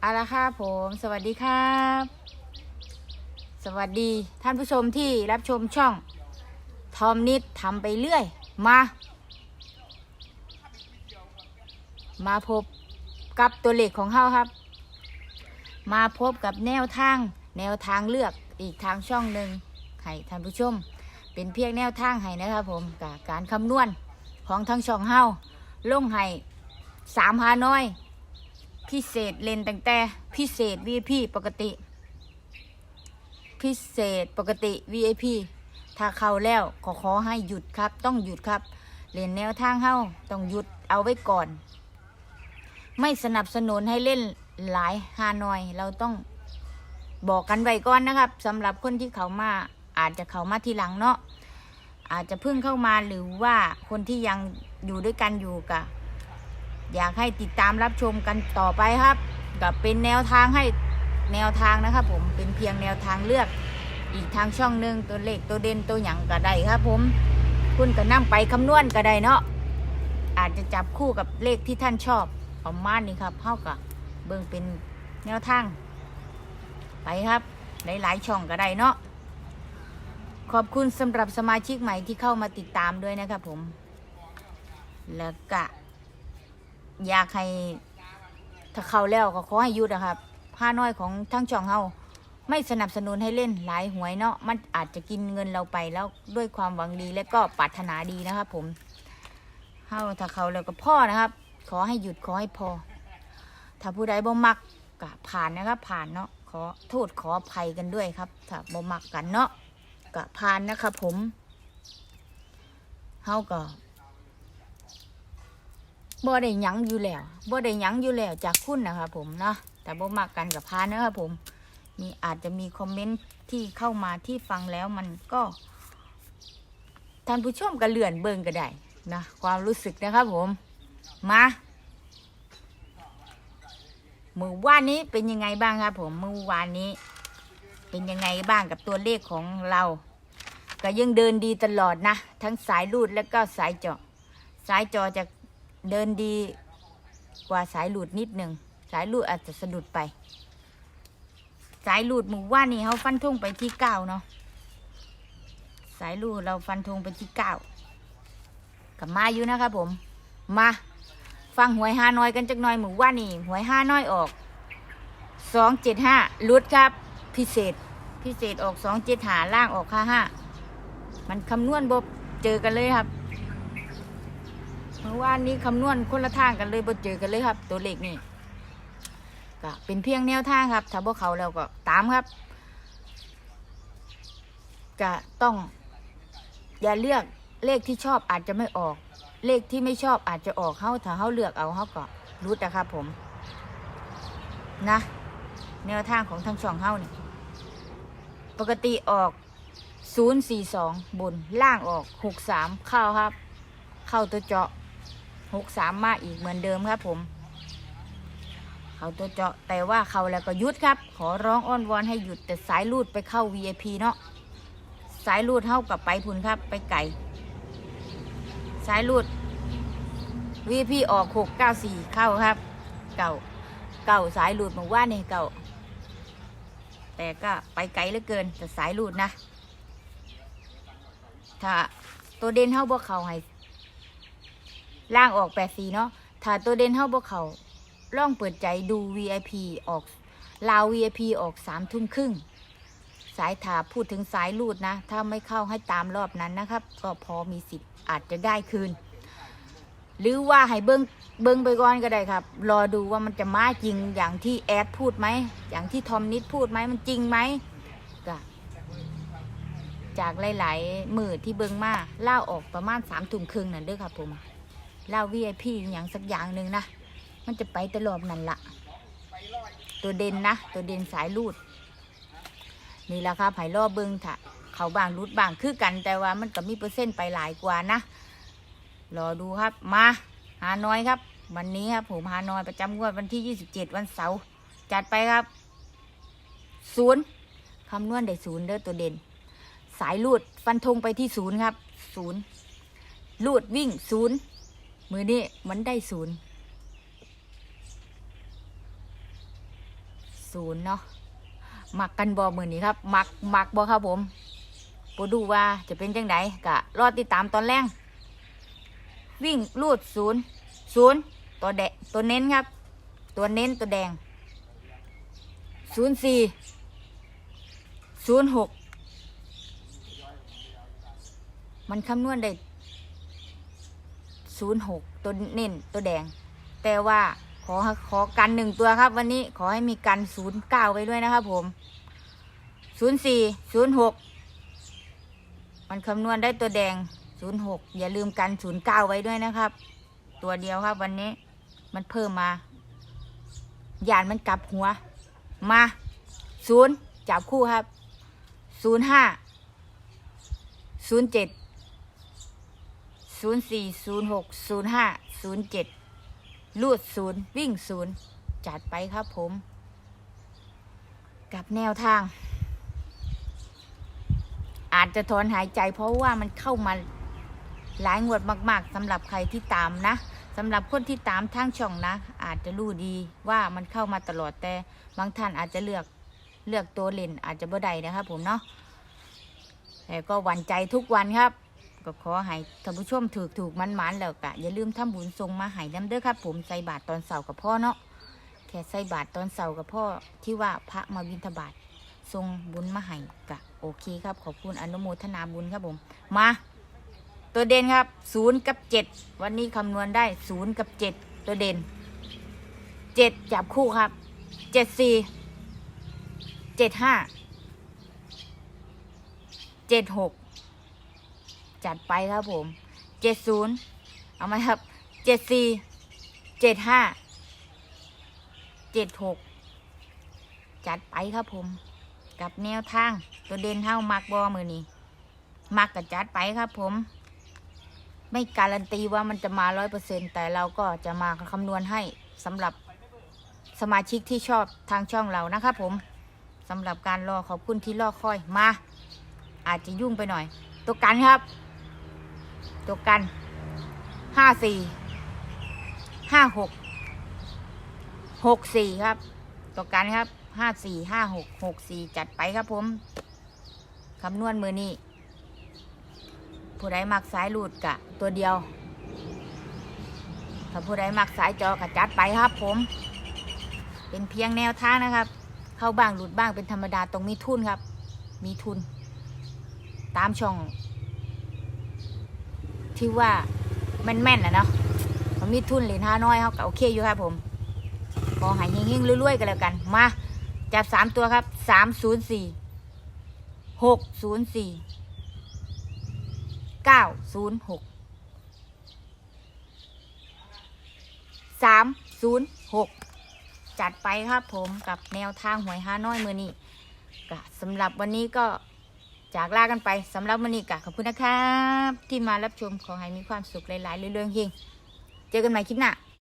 เอาละครับผม สวัสดีครับ สวัสดีท่านผู้ชมที่รับชมช่อง ทอมนิดทำไปเรื่อย มา มาพบกับตัวเลขของเฮาครับ มาพบกับแนวทาง แนวทางเลือกอีกทางช่องหนึ่งให้ท่านผู้ชม เป็นเพียงแนวทางให้นะครับผมกับการคำนวณของทั้งช่องเฮาลงให้สามหาน้อย พิเศษเลนตั้งแต่พิเศษ VIP ปกติ พิเศษปกติ VIP ถ้าเข้าแล้วขอขอให้หยุดครับ ต้องหยุดครับเล่นแนวทางเฮาต้องหยุดเอาไว้ก่อน ไม่สนับสนุนให้เล่นหลายฮานอย เราต้องบอกกันไว้ก่อนนะครับสำหรับคนที่เขามาอาจจะเขามาทีหลังเนาะอาจจะเพิ่งเข้ามาหรือว่าคนที่ยังอยู่ด้วยกันอยู่กับ อยากให้ติดตามรับชมกันต่อไปครับ กับเป็นแนวทางให้แนวทางนะครับผมเป็นเพียงแนวทางเลือก อีกทางช่องหนึ่งตัวเลขตัวเด่นตัวหยังก็ได้ครับ ผมคุณก็นั่งไปคำนวณก็ได้เนาะอาจจะจับคู่กับเลขที่ท่านชอบประมาณนี้ครับเท่ากับเบิ่งเป็นแนวทาง ไปครับหลายๆช่องก็ได้เนาะขอบคุณสำหรับสมาชิกใหม่ที่เข้ามาติดตามด้วยนะครับผม แล้วก็ อยากให้ถ้าเขาแล้วก็ขอให้หยุดนะครับผ้าน้อยของทั้งช่องเฮาไม่สนับสนุนให้เล่นหลายหวยเนาะมันอาจจะกินเงินเราไปแล้วด้วยความหวังดีและก็ปรารถนาดีนะครับผมเฮาถ้าเขาแล้วก็พ่อนะครับ ขอให้หยุดขอให้พอ ถ้าผู้ใดบ่มักก็ผ่านนะครับ ผ่านเนาะขอโทษขออภัยกันด้วยครับ ถ้าบ่มักกันเนาะก็ผ่านนะครับผมเฮาก็ บ่ได้ยังอยู่แล้วบ่ได้ยังอยู่แล้วจากคุณนะครับผมเนาะแต่บ่มักกันกับพานนะครับผม มีอาจจะมีคอมเมนต์ที่เข้ามาที่ฟังแล้วมันก็ท่านผู้ชมก็เลื่อนเบิ่งก็ได้นะความรู้สึกนะครับผมมามือวานนี้เป็นยังไงบ้างครับผมมือวานนี้ เป็นยังไงบ้างกับตัวเลขของเรา ก็ยังเดินดีตลอดนะ ทั้งสายรูดและก็สายเจาะ สายจอจะ เดินดีกว่าสายหลุดนิดหนึ่งสายหลุดอาจจะสะดุดไป สายหลุดหมู่ว่านี่เขาฟันธงไปที่เก้าเนาะสายหลุดเราฟันธงไปที่เก้ากับมาอยู่นะครับผม มาฟังหวยห้าน้อยกันจักหน่อยหมู่ว่านี่หวยห้าน้อยออกสองเจ็ดห้าลุดครับ พิเศษ พิเศษออกสองเจ็ดหาล่างออกห้าห้ามันคำนวณบบเจอกันเลยครับ เมื่อวานนี้คำนวณคนละทางกันเลยบ่เจอกันเลยครับ ตัวเลขนี่ก็เป็นเพียงแนวทางครับ ถ้าพวกเขาแล้วก็ตามครับก็ต้อง อย่าเลือกเลขที่ชอบอาจจะไม่ออก เลขที่ไม่ชอบอาจจะออกเขาถ้าเขาเลือกเอาเขาก็รุดนะครับผม นะ แนวทางของทั้งสองเฮาเนี่ยปกติออก 042 บนล่างออก 63 เข้าครับ เข้าตัวเจาะ หกสามมาอีกเหมือนเดิมครับผม เขาตัวเจาะแต่ว่าเขาแล้วก็ยุดครับ ขอร้องอ้อนวอนให้หยุดแต่สายลูดไปเข้า VIP เนาะสายลูดเท่ากับไปพุนครับไปไก่สายลูด VIP ออกหกเก้าสี่เข้าครับ เก่าเก่าสายลูดบอกว่านี่เก่า แต่ก็ไปไกลเหลือเกินแต่สายลูดนะ ถ้าตัวเด่นเท่าพวกเขาให้ ล่างออกแปดสีเนาะถ้าตัวเด่นเท่าพวกเขาล่องเปิดใจดู VIP ออกลาว VIP ออกสามทุ่มครึ่งสายถาพูดถึงสายลูดนะ ถ้าไม่เข้าให้ตามรอบนั้นนะครับ ก็พอมีสิทธิ์อาจจะได้คืน หรือว่าให้เบิ้งเบิ้งไปก่อนก็ได้ครับ รอดูว่ามันจะมาจริงอย่างที่แอดพูดไหม อย่างที่ทอมนิดพูดไหมมันจริงไหมก็จากหลาย ๆ มือที่เบิ้งมาเล่าออกประมาณสามทุ่มครึ่งนั่นเด้อครับผม เล่า VIP อย่างสักอย่างหนึ่งนะ มันจะไปตลอดนั่นละตัวเด่นนะ ตัวเด่นสายลูด นี่แหละครับไผ่ล่อเบิงถ้าเขาบางรูดบางคือกันแต่ว่ามันก็มีเปอร์เซ็นต์ไปหลายกว่านะ รอดูครับมาหาน้อยครับ วันนี้ครับผมหาน้อยประจำงวดวันที่ 27 วันเสาร์จัดไปครับศูนย์คำนวณได้ศูนย์เด้อตัวเด่น สายลูดฟันธงไปที่ศูนย์ครับศูนย์ลูดวิ่งศูนย์ มือนี่มันได้ศูนย์ศูนย์เนาะหมักกันบอมือนี้ครับหมักหมักบอครับผมปดูว่าจะเป็นจังไดกะรอติดตามตอนแรกวิ่งลูดศูนย์ศูนย์ตัวแดงตัวเน้นครับ ตัวเน้นตัวแดงศูนย์สี่ศูนย์หกมันคำนวณได้ ศูนย์หกตัวเน้นตัวแดง แต่ว่าขอขอกันหนึ่งตัวครับ วันนี้ขอให้มีกันศูนย์เก้าไว้ด้วยนะครับผมศูนย์สี่ศูนย์หกมันคำนวณได้ตัวแดงศูนย์หกอย่าลืมกันศูนย์เก้าไว้ด้วยนะครับ ตัวเดียวครับวันนี้มันเพิ่มมายานมันกลับหัว มาศูนย์จับคู่ครับศูนย์ห้าศูนย์เจ็ด ศูนย์สี่ศูนย์หกศูนย์ห้าศูนย์เจ็ดลูดศูนย์วิ่งศูนย์จัดไปครับผม กับแนวทาง อาจจะถอนหายใจเพราะว่ามันเข้ามาหลายงวดมาก ๆสำหรับใครที่ตามนะสำหรับคนที่ตามทางช่องนะ อาจจะรู้ดีว่ามันเข้ามาตลอดแต่บางท่านอาจจะเลือกเลือกตัวเล่นอาจจะบ่ได้นะครับผมเนาะแต่ก็หวั่นใจทุกวันครับ ก็ขอให้ท่านผู้ชมถูกถูกมันมันแล้วกะอย่าลืมทำบุญทรงมาให้น้ำเด้อครับ ผมใส่บาตรตอนเสาร์กับพ่อเนาะแค่ใส่บาตรตอนเสาร์กับพ่อที่ว่าพระมาบิณฑบาตทรงบุญมาให้กะโอเคครับ ขอบคุณอนุโมทนาบุญครับผม มา ตัวเด่นครับศูนย์กับเจ็ดวันนี้คำนวณได้ศูนย์กับเจ็ดตัวเด่นเจ็ดจับคู่ครับเจ็ดสี่เจ็ดห้าเจ็ดหก จัดไปครับผมเจ็ดศูนย์เอาไหมครับเจ็ดสี่เจ็ดห้าเจ็ดหกจัดไปครับผม กับแนวทางตัวเด่นเท่ามักบอมือนี้มักกับจัดไปครับผม ไม่การันตีว่ามันจะมาร้อยเปอร์เซ็นแต่เราก็จะมาคำนวณให้สำหรับสมาชิกที่ชอบทางช่องเรานะครับผมสำหรับการรอขอบคุณที่รอคอยมา อาจจะยุ่งไปหน่อย ตัวกันครับ ตัวกันห้าสี่ห้าหกหกสี่ครับ ตัวกันครับห้าสี่ห้าหกหกสี่จัดไปครับผมคำนวณมือนี้ผู้ใดมักสายหลุดกะ ตัวเดียว ถ้าผู้ใดมักสายจอกะจัดไปครับผม เป็นเพียงแนวทางนะครับ เข้าบ้างหลุดบ้างเป็นธรรมดาตรงมีทุนครับ มีทุน ตามช่อง ที่ว่าแม่นๆนะเนาะมันมีทุนเหรียญห้าน้อยเขาก็โอเคอยู่ครับผมขอหายเฮงๆรวยๆกันแล้วกัน มา จับสามตัวครับสามศูนย์สี่หกศูนย์สี่เก้าศูนย์หกสามศูนย์หกจัดไปครับผมกับแนวทางหวยห้าน้อยมือนี้ก็สำหรับวันนี้ก็ จากลากันไปสำหรับวันนี้กะขอบคุณนะครับ ที่มารับชมขอให้มีความสุขหลายๆเรื่องๆเฮงเจอกันใหม่คลิปหน้า